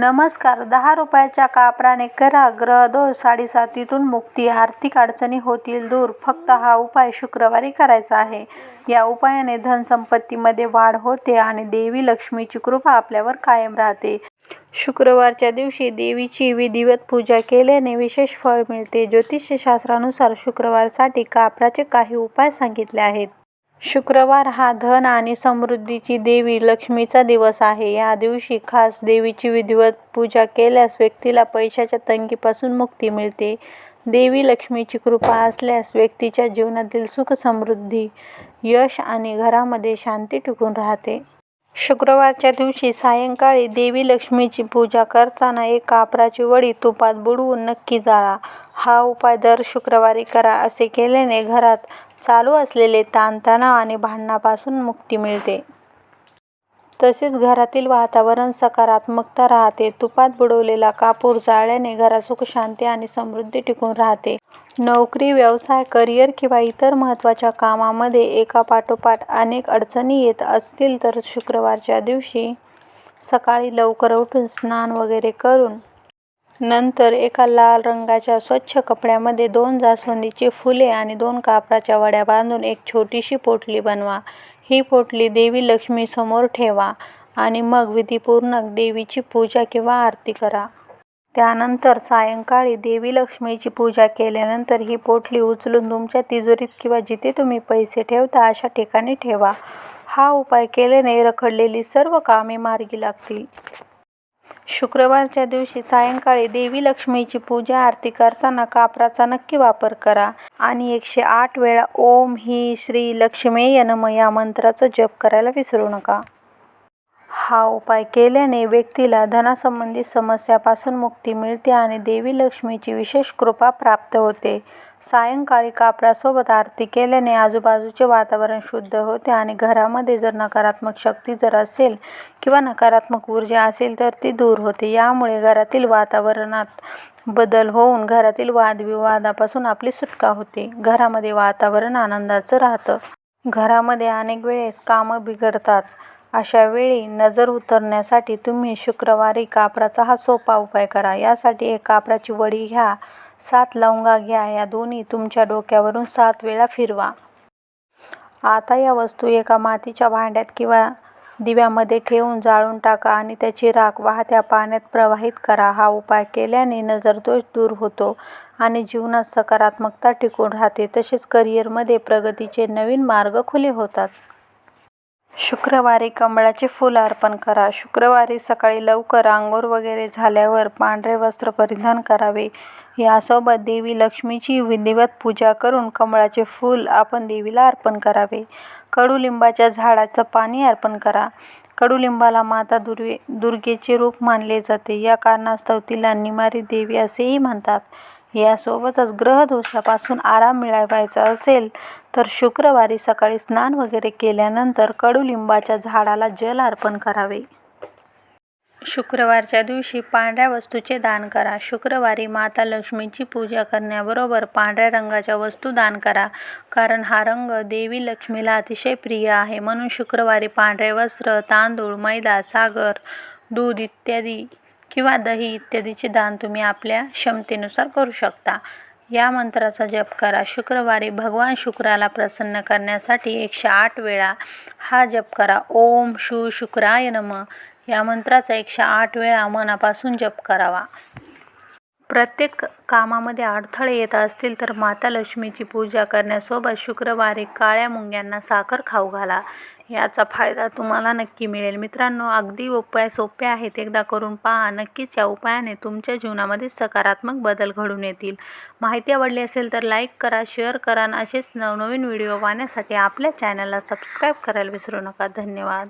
नमस्कार. दहा रुपयाच्या कापराने करा ग्रहदोष साडेसातीतून मुक्ती आर्थिक अडचणी होतील दूर. फक्त हा उपाय शुक्रवारी करायचा आहे. या उपायाने धनसंपत्तीमध्ये वाढ होते आणि देवी लक्ष्मीची कृपा आपल्यावर कायम राहते. शुक्रवारच्या दिवशी देवीची विधिवत पूजा केल्याने विशेष फळ मिळते. ज्योतिषशास्त्रानुसार शुक्रवारसाठी कापराचे काही उपाय सांगितले आहेत. शुक्रवार हा धन आणि समृद्धीची देवी लक्ष्मीचा दिवस आहे. या दिवशी खास देवीची विधिवत पूजा केल्यास व्यक्तीला पैशाच्या तंगीपासून मुक्ती मिळते. देवी लक्ष्मीची कृपा असल्यास व्यक्तीच्या जीवनातील सुख समृद्धी यश आणि घरामध्ये शांती टिकून राहते. शुक्रवारच्या दिवशी सायंकाळी देवी लक्ष्मीची पूजा करताना एक कापराची वडी तुपात बुडवून नक्की जाळा. हा उपाय दर शुक्रवारी करा असे केल्याने घरात चालू असलेले ताणतणाव आणि भांडणापासून मुक्ती मिळते. तसेच घरातील वातावरण सकारात्मकता राहते. तुपात बुडवलेला कापूर जाळल्याने घरात सुख शांती आणि समृद्धी टिकून राहते. नोकरी व्यवसाय करिअर किंवा इतर महत्त्वाच्या कामामध्ये एकापाठोपाठ अनेक अडचणी येत असतील तर शुक्रवारच्या दिवशी सकाळी लवकर उठून स्नान वगैरे करून नंतर एका लाल रंगाच्या स्वच्छ कपड्यामध्ये दोन जास्वंदीची फुले आणि दोन कापराच्या वड्या बांधून एक छोटीशी पोटली बनवा. ही पोटली देवी लक्ष्मीसमोर ठेवा आणि मग विधीपूर्वक देवीची पूजा किंवा आरती करा. त्यानंतर सायंकाळी देवी लक्ष्मीची पूजा केल्यानंतर ही पोटली उचलून तुमच्या तिजोरीत किंवा जिथे तुम्ही पैसे ठेवता अशा ठिकाणी ठेवा. हा उपाय केल्याने रखडलेली सर्व कामे मार्गी लागतील. शुक्रवारच्या दिवशी सायंकाळी देवी लक्ष्मीची पूजा आरती करताना कापराचा नक्की वापर करा. आणि एकशे आठ वेळा ओम ही श्री लक्ष्मीय नम या मंत्राचा जप करायला विसरू नका. हा उपाय केल्याने व्यक्तीला धनासंबंधी समस्यापासून मुक्ती मिळते आणि देवी लक्ष्मीची विशेष कृपा प्राप्त होते. सायंकाळी कापरासोबत आरती केल्याने आजूबाजूचे वातावरण शुद्ध होते आणि घरामध्ये जर नकारात्मक शक्ती जर असेल किंवा नकारात्मक ऊर्जा असेल तर ती दूर होते. यामुळे घरातील वातावरणात बदल होऊन घरातील वादविवादापासून आपली सुटका होते. घरामध्ये वातावरण आनंदाचं राहतं. घरामध्ये अनेक वेळेस कामं बिघडतात. अशा वेळी नजर उतरण्यासाठी तुम्ही शुक्रवारी कापराचा हा सोपा उपाय करा. यासाठी एक कापराची वडी घ्या. सात लवंगा घ्या या दोन्ही तुमच्या डोक्यावरून सात वेळा फिरवा. आता या वस्तू एका मातीच्या भांड्यात किंवा दिव्यामध्ये ठेवून जाळून टाका आणि त्याची राख वाहत्या पाण्यात प्रवाहित करा. हा उपाय केल्याने नजरदोष दूर होतो आणि जीवनात सकारात्मकता टिकून राहते. तसेच करिअरमध्ये प्रगतीचे नवीन मार्ग खुले होतात. शुक्रवारी कमळाचे फूल अर्पण करा. शुक्रवारी सकाळी लवकर आंघोळ वगैरे झाल्यावर पांढरे वस्त्र परिधान करावे. यासोबत देवी लक्ष्मीची विधिवत पूजा करून कमळाचे फूल आपण देवीला अर्पण करावे. कडुलिंबाच्या झाडाचं पाणी अर्पण करा. कडुलिंबाला माता दुर्वे दुर्गेचे रूप मानले जाते. या कारणास्तव तिला निमारी देवी असेही म्हणतात. यासोबतच ग्रहदोषापासून आराम मिळवायचा असेल तर शुक्रवारी सकाळी स्नान वगैरे केल्यानंतर कडुलिंबाच्या झाडाला जल अर्पण करावे. शुक्रवारच्या दिवशी पांढऱ्या वस्तूचे दान करा. शुक्रवारी माता लक्ष्मीची पूजा करण्याबरोबर पांढऱ्या रंगाच्या वस्तू दान करा. कारण हा रंग देवी लक्ष्मीला अतिशय प्रिय आहे. म्हणून शुक्रवारी पांढरे वस्त्र तांदूळ मैदा सागर दूध इत्यादी किंवा दही इत्यादीचे दान तुम्ही आपल्या क्षमतेनुसार करू शकता. या मंत्राचा जप करा. शुक्रवारी भगवान शुक्राला प्रसन्न करण्यासाठी एकशे आठ वेळा हा जप करा. ओम शू शुक्राय नम. या मंत्राचा एकशे आठ वेळा मनापासून जप करावा. प्रत्येक कामामध्ये अडथळे येत असतील तर माता लक्ष्मीची पूजा करण्यासोबत शुक्रवारी काळ्या मुंग्यांना साखर खाऊ घाला. याचा फायदा तुम्हाला नक्की मिळेल. मित्रांनो अगदी उपाय सोपे आहेत. एकदा करून पहा. नक्कीच या उपायाने तुमच्या जीवनामध्ये सकारात्मक बदल घडून येतील. माहिती आवडली असेल तर लाईक करा शेअर करा आणि असेच नवनवीन व्हिडिओ पाहण्यासाठी आपल्या चॅनलला सबस्क्राईब करायला विसरू नका. धन्यवाद.